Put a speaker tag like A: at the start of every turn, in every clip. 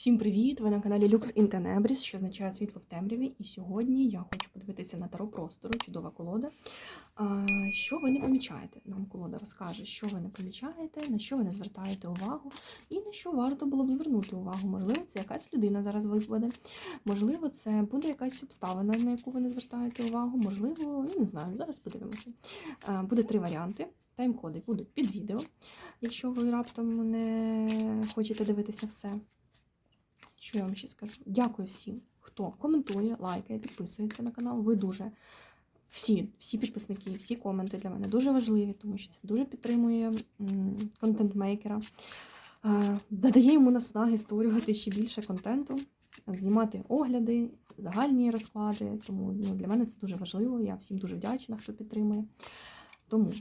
A: Всім привіт! Ви на каналі Lux in Tenebris, що означає світло в темряві. І сьогодні я хочу подивитися на таро простору, чудова колода. Що ви не помічаєте? Нам колода розкаже, що ви не помічаєте, на що ви не звертаєте увагу, і на що варто було б звернути увагу. Можливо, це якась людина зараз випаде, можливо, це буде якась обставина, на яку ви не звертаєте увагу. Можливо, я не знаю. Зараз подивимося. Буде три варіанти. Тайм-коди будуть під відео, якщо ви раптом не хочете дивитися все. Що я вам ще скажу? Дякую всім, хто коментує, лайкає, підписується на канал. Ви дуже всі, всі підписники, всі коменти для мене дуже важливі, тому що це дуже підтримує контент-мейкера, е, додає йому наснаги створювати ще більше контенту, знімати огляди, загальні розклади. Тому ну, для мене це дуже важливо. Я всім дуже вдячна, хто підтримує. Тому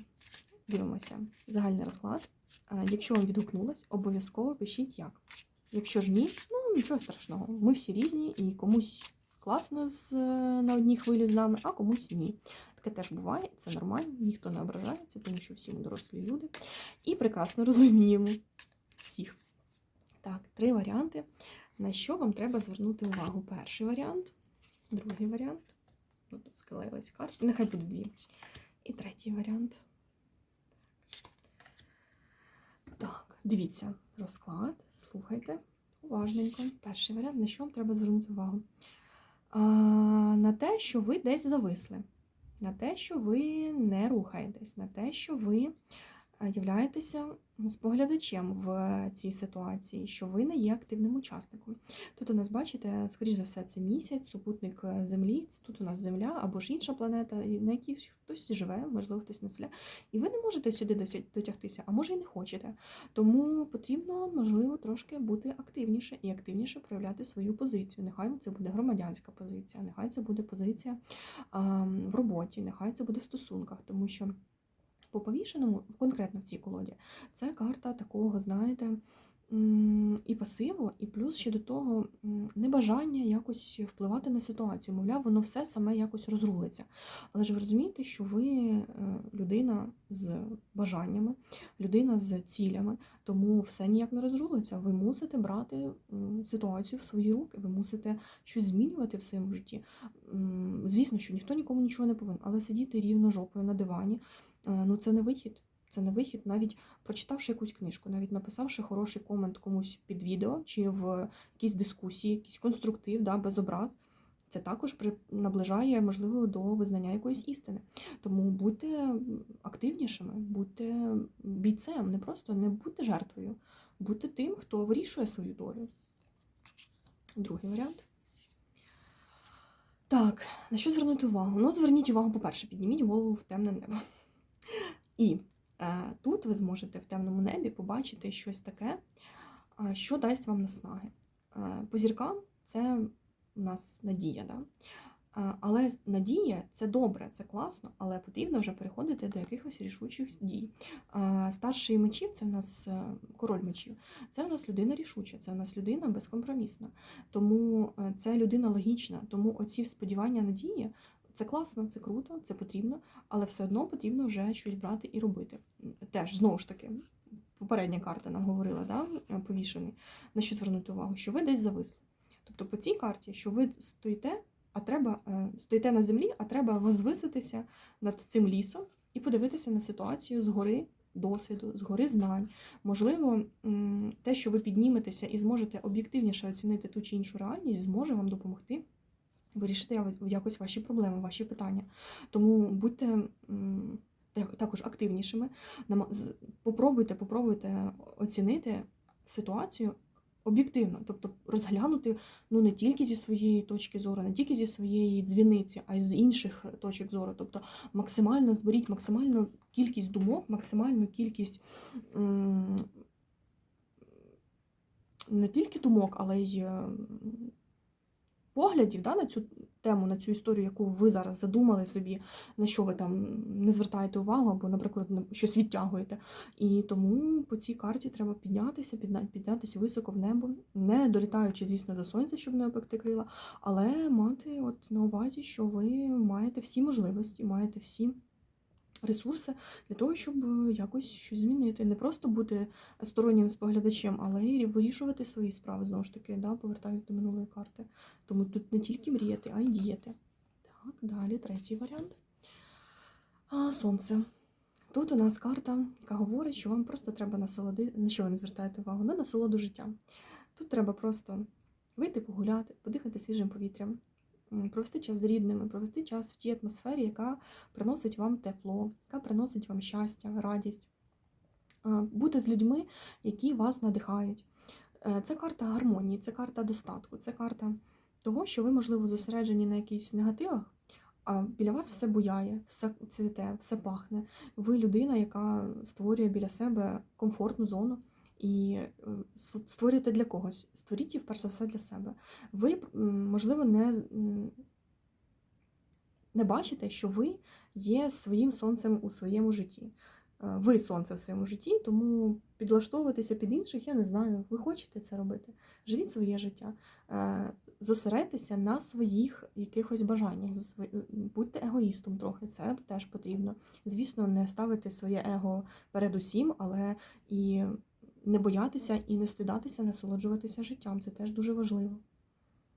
A: дивимося загальний розклад. Е, Якщо вам відгукнулось, обов'язково пишіть як. Якщо ж ні, ну нічого страшного. Ми всі різні, і комусь класно з, на одній хвилі з нами, а комусь ні. Таке теж буває, це нормально, ніхто не ображається, тому що всі ми дорослі люди. І прекрасно розуміємо всіх. Так, три варіанти. На що вам треба звернути увагу? Перший варіант, другий варіант. Ну, тут склеїлась карта. Нехай буде дві. І третій варіант. Так, дивіться розклад, слухайте уважненько. Перший варіант, на що вам треба звернути увагу? А, на те, що ви десь зависли, на те, що ви не рухаєтесь, на те, що ви являєтеся споглядачем в цій ситуації, що ви не є активним учасником. Тут у нас, бачите, скоріш за все, це місяць, супутник Землі, тут у нас Земля або ж інша планета, на якій хтось живе, можливо, хтось населяє. І ви не можете сюди дотягтися, а може і не хочете. Тому потрібно, можливо, трошки бути активніше і активніше проявляти свою позицію. Нехай це буде громадянська позиція, нехай це буде позиція в роботі, нехай це буде в стосунках, тому що по повішеному, конкретно в цій колоді, це карта такого, знаєте, і пасиву, і плюс ще до того небажання якось впливати на ситуацію. Мовляв, воно все саме якось розрулиться. Але ж ви розумієте, що ви людина з бажаннями, людина з цілями, тому все ніяк не розрулиться. Ви мусите брати ситуацію в свої руки, ви мусите щось змінювати в своєму житті. Звісно, що ніхто нікому нічого не повинен, але сидіти рівно жопою на дивані. Ну, це не вихід. Це не вихід, навіть прочитавши якусь книжку, навіть написавши хороший комент комусь під відео чи в якійсь дискусії, якийсь конструктив, да, без образ. Це також наближає, можливо, до визнання якоїсь істини. Тому будьте активнішими, будьте бійцем, не просто не будьте жертвою, будьте тим, хто вирішує свою долю. Другий варіант. Так, на що звернути увагу? Ну, зверніть увагу, по-перше, підніміть голову в темне небо. І е, тут ви зможете в темному небі побачити щось таке, що дасть вам наснаги. Е, по зіркам це у нас надія. Да? Е, але надія це добре, це класно, але потрібно вже переходити до якихось рішучих дій. Старший мечів це в нас король мечів, це в нас людина рішуча, це в нас людина безкомпромісна. Тому це людина логічна. Тому оці сподівання надії це класно, це круто, це потрібно, але все одно потрібно вже щось брати і робити. Теж, знову ж таки, попередня карта нам говорила, да, повішений, на що звернути увагу, що ви десь зависли. Тобто по цій карті, що ви стоїте, а треба стоїте на землі, а треба возвиситися над цим лісом і подивитися на ситуацію згори досвіду, згори знань. Можливо, те, що ви підніметеся і зможете об'єктивніше оцінити ту чи іншу реальність, зможе вам допомогти вирішити якось ваші проблеми, ваші питання. Тому будьте також активнішими. Попробуйте, попробуйте оцінити ситуацію об'єктивно, тобто розглянути ну не тільки зі своєї точки зору, не тільки зі своєї дзвіниці, а й з інших точок зору. Тобто максимально зберіть максимальну кількість думок, максимальну кількість не тільки думок, але й поглядів да, на цю тему, на цю історію, яку ви зараз задумали собі, на що ви там не звертаєте увагу, або, наприклад, щось відтягуєте. І тому по цій карті треба піднятися, піднятися високо в небо, не долітаючи, звісно, до сонця, щоб не опекти крила, але мати от на увазі, що ви маєте всі можливості, маєте всі ресурси для того, щоб е, якось щось змінити. Не просто бути стороннім споглядачем, але й вирішувати свої справи знову ж таки, да, повертаюсь до минулої карти. Тому тут не тільки мріяти, а й діяти. Так, далі третій варіант. А, сонце. Тут у нас карта, яка говорить, що вам просто треба насолодити, на що ви не звертаєте увагу? На насолоду життя. Тут треба просто вийти погуляти, подихати свіжим повітрям, провести час з рідними, провести час в тій атмосфері, яка приносить вам тепло, яка приносить вам щастя, радість, бути з людьми, які вас надихають. Е, Це карта гармонії, це карта достатку, це карта того, що ви, можливо, зосереджені на якихось негативах, а біля вас все буяє, все цвіте, все пахне. Ви людина, яка створює біля себе комфортну зону і е, створюєте для когось. Створіть її, перш за все, для себе. Ви, можливо, не, не бачите, що ви є своїм сонцем у своєму житті. Е, Ви сонце в своєму житті, тому підлаштовуватися під інших, я не знаю. Ви хочете це робити. Живіть своє життя. Е, Зосередьтеся на своїх якихось бажаннях. Будьте егоїстом трохи, це теж потрібно. Звісно, не ставити своє его перед усім, але і не боятися і не стидатися, насолоджуватися життям. Це теж дуже важливо.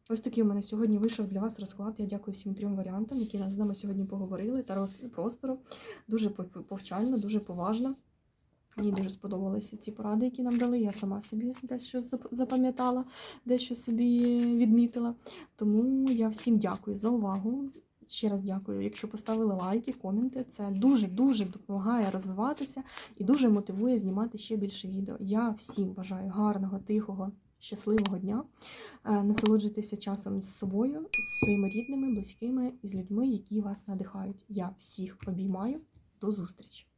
A: Ось такий у мене сьогодні вийшов для вас розклад. Я дякую всім трьом варіантам, які з нами сьогодні поговорили. Та простору дуже повчально, дуже поважно. Мені дуже сподобалися ці поради, які нам дали. Я сама собі дещо запам'ятала, дещо собі відмітила. Тому я всім дякую за увагу. Ще раз дякую, якщо поставили лайки, коменти. Це дуже-дуже допомагає розвиватися і дуже мотивує знімати ще більше відео. Я всім бажаю гарного, тихого, щасливого дня. Е, Насолоджуйтеся часом з собою, з своїми рідними, близькими і з людьми, які вас надихають. Я всіх обіймаю. До зустрічі!